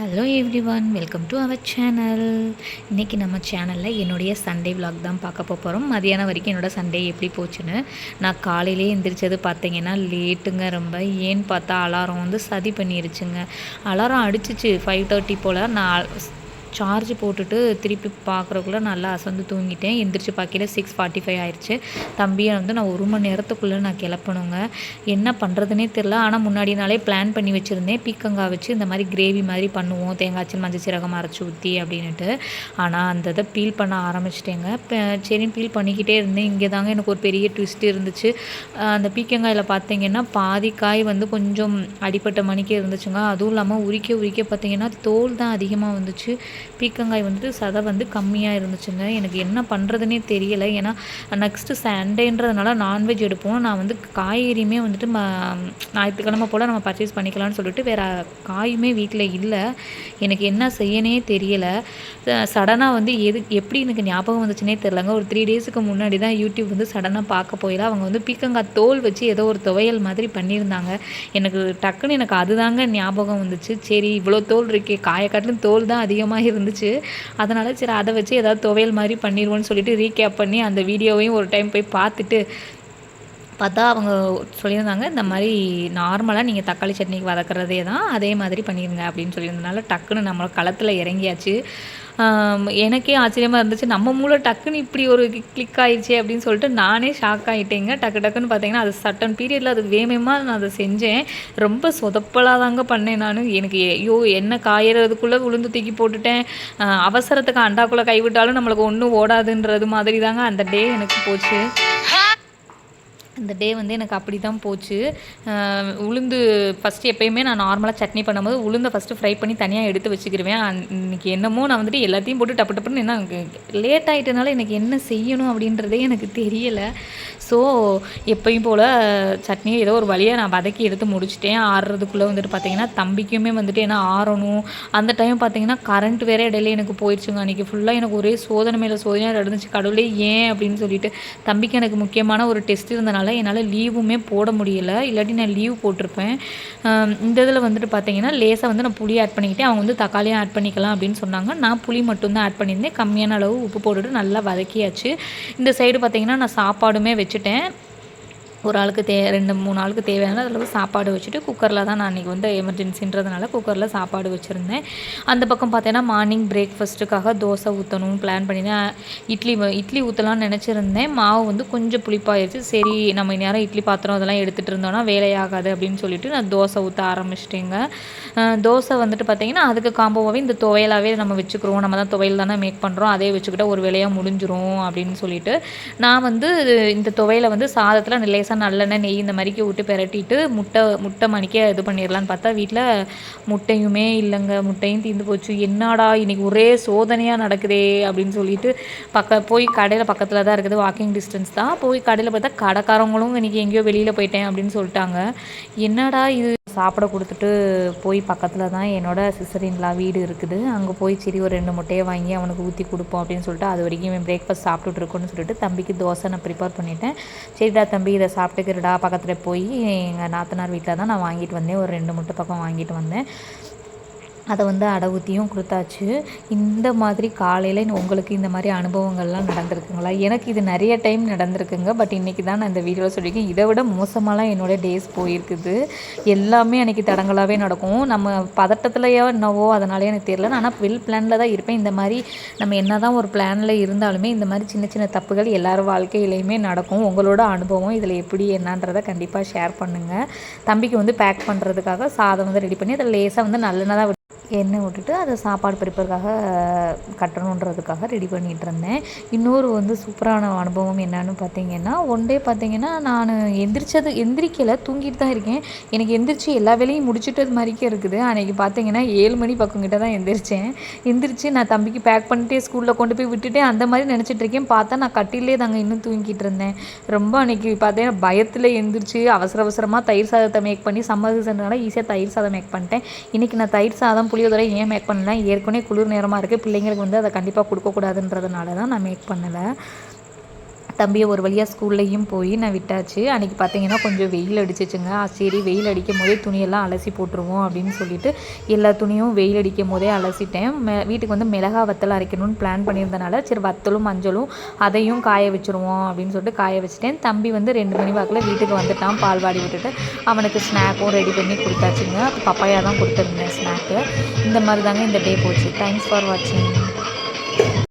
Hello everyone welcome to our channel இன்றைக்கி நம்ம சேனலில் என்னுடைய சண்டே விலாக் தான் பார்க்க போகிறோம் மதியானம் வரைக்கும் என்னோடய சண்டே எப்படி போச்சுன்னு நான் காலையிலே எந்திரிச்சது பார்த்தீங்கன்னா லேட்டுங்க ரொம்ப. ஏன்னு பார்த்தா அலாரம் வந்து சதி பண்ணிருச்சுங்க. அலாரம் அடிச்சிச்சு ஃபைவ் தேர்ட்டி போல். நான் சார்ஜ் போட்டுட்டு திருப்பி பார்க்குறக்குள்ள நல்லா அசந்து தூங்கிட்டேன். எந்திரிச்சு பார்க்கல சிக்ஸ் ஃபார்ட்டி ஃபைவ் ஆயிடுச்சு தம்பியை வந்து நான் ஒரு மணி நேரத்துக்குள்ளே நான் கிளப்பணுங்க. என்ன பண்ணுறதுனே தெரில ஆனால் முன்னாடி நாளே பிளான் பண்ணி வச்சுருந்தேன். பீக்கங்காய் வச்சு இந்த மாதிரி கிரேவி மாதிரி பண்ணுவோம். தேங்காய்ச்சல் மஞ்சள் சீரகம் அரைச்சி ஊற்றி அப்படின்ட்டு ஆனால் அந்த இதை பீல் பண்ண ஆரம்பிச்சிட்டேங்க. சரின்னு பீல் பண்ணிக்கிட்டே இருந்தேன். இங்கே தாங்க எனக்கு ஒரு பெரிய ட்விஸ்ட் இருந்துச்சு. அந்த பீக்கங்காயில் பார்த்தீங்கன்னா பாதி காய் வந்து கொஞ்சம் அடிப்பட்ட மணிக்கே இருந்துச்சுங்க. அதுவும் இல்லாமல் உரிக்க உரிக்க பார்த்தீங்கன்னா தோல் தான் அதிகமாக வந்துச்சு. பீக்கங்காய் வந்துட்டு சதை வந்து கம்மியாக இருந்துச்சுங்க. எனக்கு என்ன பண்ணுறதுனே தெரியலை. ஏன்னா நெக்ஸ்ட்டு சண்டேன்றதுனால நான்வெஜ் எடுப்போம். நான் வந்து காய்கறியுமே வந்துட்டு ம ஞாயிற்றுக்கிழமை போல் நம்ம பர்ச்சேஸ் பண்ணிக்கலாம்னு சொல்லிட்டு வேறு காயுமே வீட்டில் இல்லை. எனக்கு என்ன செய்யனே தெரியலை. சடனாக வந்து எது எப்படி எனக்கு ஞாபகம் வந்துச்சுனே தெரிலங்க ஒரு த்ரீ டேஸுக்கு முன்னாடி தான் யூடியூப் வந்து சடனாக பார்க்க போயில. அவங்க வந்து பீக்கங்காய் தோல் வச்சு ஏதோ ஒரு துவையல் மாதிரி பண்ணியிருந்தாங்க. எனக்கு டக்குன்னு எனக்கு அதுதாங்க ஞாபகம் வந்துச்சு. சரி இவ்வளோ தோல் இருக்கே. காயக்காட்டிலும் தோல் தான் அதிகமாக இருந்துச்சு அதனால் சரி அதை வச்சு ஏதாவது துவையல் மாதிரி பண்ணிடுவோன்னு சொல்லிட்டு ரீகேப் பண்ணி அந்த வீடியோவையும் ஒரு டைம் போய் பார்த்துட்டு பார்த்தா அவங்க சொல்லியிருந்தாங்க இந்த மாதிரி நார்மலாக நீங்கள் தக்காளி சட்னிக்கு வதக்கிறதே தான் அதே மாதிரி பண்ணிடுங்க அப்படின்னு சொல்லியிருந்தனால டக்குன்னு நம்ம களத்தில் இறங்கியாச்சு. எனக்கே ஆச்சரியமாக இருந்துச்சு. நம்ம மூளை டக்குன்னு இப்படி ஒரு கிளிக் ஆயிடுச்சு அப்படின்னு சொல்லிட்டு நானே ஷாக் ஆகிட்டேங்க டக்கு டக்குன்னு பார்த்தீங்கன்னா அது சட்டன் பீரியடில் அது வேகமாக நான் அதை செஞ்சேன். ரொம்ப சொதப்பலாக தாங்க பண்ணேன் நான். எனக்கு ஐயோ என்ன காயறதுக்குள்ளே உளுந்து தூக்கி போட்டுட்டேன். அவசரத்துக்கு அண்டாக்குள்ளே கைவிட்டாலும் நம்மளுக்கு ஒன்றும் ஓடாதுன்றது மாதிரி தாங்க அந்த டே எனக்கு போச்சு. அந்த டே வந்து எனக்கு அப்படி தான் போச்சு உளுந்து ஃபஸ்ட்டு எப்பயுமே நான் நார்மலாக சட்னி பண்ணும்போது உளுந்தை ஃபஸ்ட்டு ஃப்ரை பண்ணி தனியாக எடுத்து வச்சுக்கிருவேன். இன்றைக்கி இன்னைக்கு என்னமோ நான் வந்துட்டு எல்லாத்தையும் போட்டு டப்பு டப்புன்னு என்ன லேட் ஆகிட்டனால எனக்கு என்ன செய்யணும் அப்படின்றதே எனக்கு தெரியலை. ஸோ எப்பயும் போல் சட்னியை ஏதோ ஒரு வழியாக நான் வதக்கி எடுத்து முடிச்சிட்டேன். ஆறுறதுக்குள்ளே வந்துட்டு பார்த்தீங்கன்னா தம்பிக்குமே வந்துட்டு ஏன்னா ஆறணும். அந்த டைம் பார்த்தீங்கன்னா கரண்ட் வேற இடையில எனக்கு போயிடுச்சுங்க அன்றைக்கி ஃபுல்லாக எனக்கு ஒரே சோதனை மேலே சோதனையாக நடந்துச்சு. கடவுளே ஏன் அப்படின்னு சொல்லிட்டு தம்பிக்கு எனக்கு முக்கியமான ஒரு டெஸ்ட் இருந்தனால என்னால் லீவுமே போட முடியல. இல்லாட்டி நான் லீவ் போட்டிருப்பேன். இந்த இதில் வந்துட்டு பார்த்தீங்கன்னா லேசாக வந்து நான் புளி ஆட் பண்ணிக்கிட்டேன். அவங்க வந்து தக்காளியும் ஆட் பண்ணிக்கலாம் அப்படின்னு சொன்னாங்க. நான் புளி மட்டும்தான் ஆட் பண்ணியிருந்தேன். கம்மியான அளவு உப்பு போட்டுட்டு நல்லா வதக்கியாச்சு. இந்த சைடு பார்த்தீங்கன்னா நான் சாப்பாடுமே வச்சுட்டேன் ஒரு ஆளுக்கு தே ரெண்டு மூணு ஆளுக்கு தேவையான அளவு சாப்பாடு வச்சுட்டு குக்கரில் தான் நான் இன்றைக்கி வந்து எமர்ஜென்சின்றதுனால குக்கரில் சாப்பாடு வச்சுருந்தேன். அந்த பக்கம் பார்த்தீங்கன்னா மார்னிங் பிரேக்ஃபாஸ்ட்டுக்காக தோசை ஊற்றணும் பிளான் பண்ணினேன். இட்லி இட்லி ஊற்றலாம்னு நினச்சிருந்தேன். மாவு வந்து கொஞ்சம் புளிப்பாயிருச்சு. சரி நம்ம நேரம் இட்லி பாத்திரம் அதெல்லாம் எடுத்துகிட்டு இருந்தோம்னா வேலையாகாது அப்படின்னு சொல்லிட்டு நான் தோசை ஊற்ற ஆரம்பிச்சிட்டேங்க. தோசை வந்துட்டு பார்த்தீங்கன்னா அதுக்கு காம்போவாகவே இந்த துவையலாகவே நம்ம வச்சுக்கிறோம். நம்ம தான் துவையல் தானே மேக் பண்ணுறோம் அதே வச்சுக்கிட்டால் ஒரு வேலையாக முடிஞ்சிரும் அப்படின்னு சொல்லிட்டு நான் வந்து இந்த துவையலை வந்து சாதத்தில் லேசாக நல்லெண்ணெய் நெய் இந்த மாதிரிக்கு விட்டு பிரட்டிட்டு முட்டை முட்டை மணிக்கே இது பண்ணிடலான்னு பார்த்தா வீட்டில் முட்டையுமே இல்லைங்க. முட்டையும் தீர்ந்து போச்சு. என்னடா இன்றைக்கி ஒரே சோதனையாக நடக்குதே அப்படின்னு சொல்லிட்டு பக்க போய் கடையில் பக்கத்தில் தான் இருக்குது வாக்கிங் டிஸ்டன்ஸ் தான். போய் கடையில் பார்த்தா கடைக்காரங்களும் இன்றைக்கி எங்கேயோ வெளியில் போயிட்டேன் அப்படின்னு சொல்லிட்டாங்க. என்னடா இது? சாப்பிட கொடுத்துட்டு போய் பக்கத்தில் தான் என்னோட சிஸ்டரின்லா வீடு இருக்குது. அங்கே போய் சரி ஒரு ரெண்டு முட்டையை வாங்கி அவனுக்கு ஊற்றி கொடுப்போம் அப்படின்னு சொல்லிட்டு அது வரைக்கும் இவன் பிரேக்ஃபாஸ்ட் சாப்பிட்டுட்டு இருக்கோன்னு சொல்லிட்டு தம்பிக்கு தோசை நான் ப்ரிப்பேர் பண்ணிட்டேன். சரிடா தம்பி இதை சாப்பிட்டுக்கிறடா பக்கத்தில் போய் எங்கள் நாத்தனார் வீட்டில் தான் நான் வாங்கிட்டு வந்தேன். ஒரு ரெண்டு முட்டை பக்கம் வாங்கிட்டு வந்தேன். அதை வந்து அடை ஊற்றியும் கொடுத்தாச்சு. இந்த மாதிரி காலையில் உங்களுக்கு இந்த மாதிரி அனுபவங்கள்லாம் நடந்திருக்குங்களா? எனக்கு இது நிறைய டைம் நடந்திருக்குங்க. பட் இன்றைக்கி தான் நான் இந்த வீடியோவில் சொல்லியிருக்கேன். இதை விட மோசமாலாம் என்னோட டேஸ் போயிருக்குது. எல்லாமே அன்றைக்கி தடங்களாகவே நடக்கும். நம்ம பதட்டத்துலையோ என்னவோ அதனாலே எனக்கு தெரியல. ஆனால் வெல் பிளானில் தான் இருப்பேன். இந்த மாதிரி நம்ம என்ன தான் ஒரு பிளானில் இருந்தாலுமே இந்த மாதிரி சின்ன சின்ன தப்புகள் எல்லார் வாழ்க்கையிலையுமே நடக்கும். உங்களோட அனுபவம் இதில் எப்படி என்னன்றதை கண்டிப்பாக ஷேர் பண்ணுங்கள் தம்பிக்கு வந்து பேக் பண்ணுறதுக்காக சாதம் வந்து ரெடி பண்ணி அதில் லேசாக வந்து நல்லெண்ணெய் தான் எண்ணெய் விட்டுட்டு அதை சாப்பாடு பிரிப்பதற்காக கட்டணுன்றதுக்காக ரெடி பண்ணிகிட்டு இருந்தேன். இன்னொரு வந்து சூப்பரான அனுபவம் என்னன்னு பார்த்தீங்கன்னா ஒன் டே பார்த்தீங்கன்னா நான் எந்திரிச்சது எந்திரிக்கலை தூங்கிட்டு தான் இருக்கேன். எனக்கு எந்திரிச்சு எல்லா வேலையும் முடிச்சிட்டது மாதிரிக்கே இருக்குது. அன்றைக்கி பார்த்தீங்கன்னா ஏழு மணி பக்கம் கிட்ட தான் எந்திரிச்சேன். எந்திரிச்சு நான் தம்பிக்கு பேக் பண்ணிட்டு ஸ்கூலில் கொண்டு போய் விட்டுட்டே அந்த மாதிரி நினச்சிட்டு இருக்கேன். பார்த்தா நான் கட்டிலே தாங்க இன்னும் தூங்கிட்டு இருந்தேன். ரொம்ப அன்றைக்கி பார்த்தீங்கன்னா பயத்தில் எந்திரிச்சு அவசர அவசரமாக தயிர் சாதத்தை மேக் பண்ணி சம்மர் சீசன்றனால ஈஸியாக தயிர் சாதம் மேக் பண்ணிட்டேன். இன்றைக்கி நான் தயிர் சாதம் புளியோதரை ஏன் மேக் பண்ணல? ஏற்கனவே குளிர் நேரமாக இருக்குது பிள்ளைங்களுக்கு வந்து அதை கண்டிப்பாக கொடுக்கக்கூடாதுன்றதுனால தான் நான் மேக் பண்ணலை. தம்பியை ஒரு வழியாக ஸ்கூல்லையும் போய் நான் விட்டாச்சு. அன்றைக்கி பார்த்தீங்கன்னா கொஞ்சம் வெயில் அடிச்சிச்சுங்க. சரி வெயில் அடிக்கும் போதே துணியெல்லாம் அலசி போட்டுருவோம் அப்படின்னு சொல்லிட்டு எல்லா துணியும் வெயில் அடிக்கும் போதே அலசிட்டேன். மெ வீட்டுக்கு வந்து மிளகா வத்தல் அரைக்கணும்னு பிளான் பண்ணியிருந்தனால சரி வத்தலும் மஞ்சளும் அதையும் காய வச்சுருவோம் அப்படின்னு சொல்லிட்டு காய வச்சுட்டேன். தம்பி வந்து ரெண்டு மணி வாக்கில் வீட்டுக்கு வந்துட்டான். பால் வாடி விட்டுட்டு அவனுக்கு ஸ்நாக்கும் ரெடி பண்ணி கொடுத்தாச்சுங்க. பப்பாயா தான் கொடுத்துருந்தேன் ஸ்நாக்கு. இந்த மாதிரி தாங்க இந்த டே போச்சு. தேங்க்ஸ் ஃபார் வாட்சிங்